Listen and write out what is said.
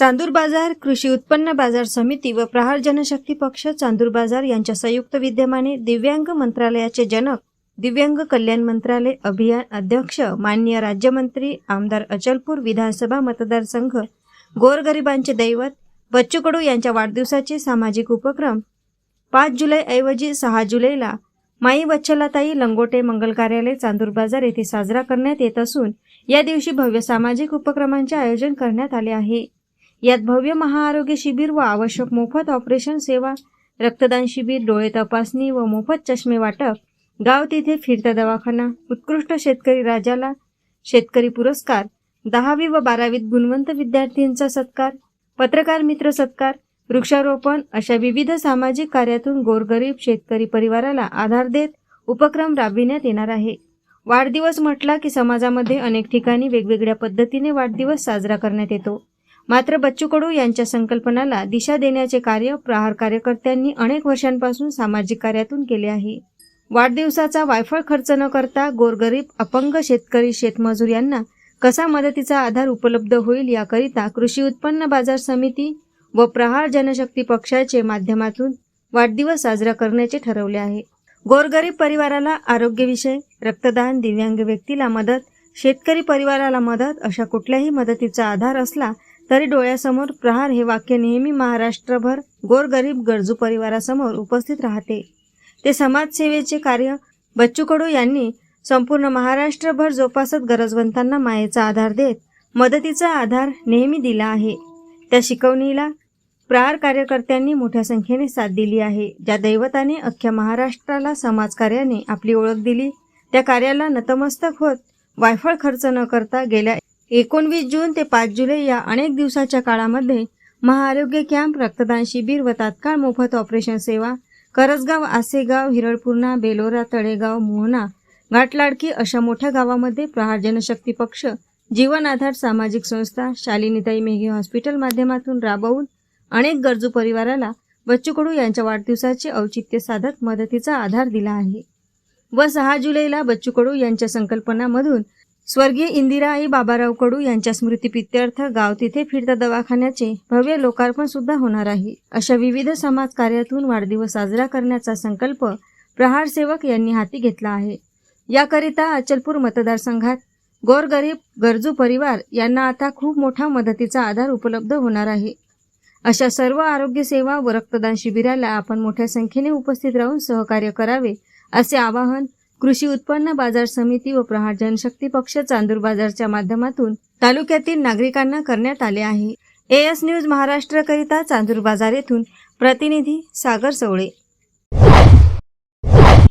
चांदूर बाजार कृषी उत्पन्न बाजार समिती व प्रहार जनशक्ती पक्ष चांदूर बाजार यांच्या संयुक्त विद्यमाने दिव्यांग मंत्रालयाचे जनक दिव्यांग कल्याण मंत्रालय अभियान अध्यक्ष माननीय राज्यमंत्री आमदार अचलपूर विधानसभा मतदारसंघ गोरगरिबांचे दैवत बच्चू कडू यांच्या वाढदिवसाचे सामाजिक उपक्रम पाच जुलैऐवजी सहा जुलैला माई वच्छलाताई लंगोटे मंगल कार्यालय चांदूर बाजार येथे साजरा करण्यात येत असून या दिवशी भव्य सामाजिक उपक्रमांचे आयोजन करण्यात आले आहे. यात भव्य महाआरोग्य शिबिर व आवश्यक मोफत ऑपरेशन सेवा रक्तदान शिबिर डोळे तपासणी व मोफत चष्मे वाटप गाव तिथे फिरता दवाखाना उत्कृष्ट शेतकरी राजाला शेतकरी पुरस्कार दहावी व बारावीत गुणवंत विद्यार्थींचा सत्कार पत्रकार मित्र सत्कार वृक्षारोपण अशा विविध सामाजिक कार्यातून गोरगरीब शेतकरी परिवाराला आधार देत उपक्रम राबविण्यात येणार आहे. वाढदिवस म्हटला की समाजामध्ये अनेक ठिकाणी वेगवेगळ्या पद्धतीने वाढदिवस साजरा करण्यात येतो. मात्र बच्चू कडू यांच्या संकल्पनाला दिशा देण्याचे कार्य प्रहार कार्यकर्त्यांनी अनेक वर्षांपासून सामाजिक कार्यातून केले आहे. वाढदिवसाचा वायफळ खर्च न करता गोरगरीब अपंग शेतकरी शेतमजूर यांना कसा मदतीचा आधार उपलब्ध होईल याकरिता कृषी उत्पन्न बाजार समिती व प्रहार जनशक्ती पक्षाचे माध्यमातून वाढदिवस साजरा करण्याचे ठरवले आहे. गोरगरीब परिवाराला आरोग्यविषय रक्तदान दिव्यांग व्यक्तीला मदत शेतकरी परिवाराला मदत अशा कुठल्याही मदतीचा आधार असला तरी डोळ्यासमोर प्रहार हे वाक्य नेहमी महाराष्ट्रभर गोरगरीब गरजू परिवारासमोर उपस्थित राहते. ते समाजसेवेचे कार्य बच्चू कडू यांनी संपूर्ण महाराष्ट्रभर जोपासत गरजवंतांना मायेचा आधार देत मदतीचा आधार नेहमी दिला आहे. त्या शिकवणीला प्रहार कार्यकर्त्यांनी मोठ्या संख्येने साथ दिली आहे. ज्या दैवताने अख्ख्या महाराष्ट्राला समाजकार्याने आपली ओळख दिली त्या कार्याला नतमस्तक होत वायफळ खर्च न करता गेल्या एकोणवीस जून ते पाच जुलै या अनेक दिवसाच्या काळामध्ये महाआरोग्य कॅम्प रक्तदान शिबिर व तात्काळ मोफत ऑपरेशन सेवा करसगाव आसेगाव हिरळपूर्णा बेलोरा तळेगाव मोहना घाटलाडकी अशा मोठ्या गावामध्ये प्रहार जनशक्ती पक्ष जीवन आधार सामाजिक संस्था शालिनीताई मेघे हॉस्पिटल माध्यमातून राबवून अनेक गरजू परिवाराला बच्चू कडू यांच्या वाढदिवसाचे औचित्य साधत मदतीचा आधार दिला आहे. व सहा जुलैला बच्चू कडू यांच्या संकल्पनामधून स्वर्गीय इंदिराई बाबाराव कडू यांच्या स्मृतीप्रित्यर्थ गाव तिथे फिरता दवाखान्याचे भव्य लोकार्पण सुद्धा होणार आहे. अशा विविध समाज कार्यातून वाढदिवस साजरा करण्याचा संकल्प प्रहार सेवक यांनी हाती घेतला आहे. याकरिता अचलपूर मतदारसंघात गोरगरीब गरजू परिवार यांना आता खूप मोठा मदतीचा आधार उपलब्ध होणार आहे. अशा सर्व आरोग्य सेवा व रक्तदान शिबिराला आपण मोठ्या संख्येने उपस्थित राहून सहकार्य करावे असे आवाहन कृषी उत्पन्न बाजार समिती व प्रहार जनशक्ती पक्ष चांदूर बाजारच्या माध्यमातून तालुक्यातील नागरिकांना करण्यात आले आहे. एएस न्यूज महाराष्ट्रकरिता चांदूर बाजार येथून प्रतिनिधी सागर सवळे.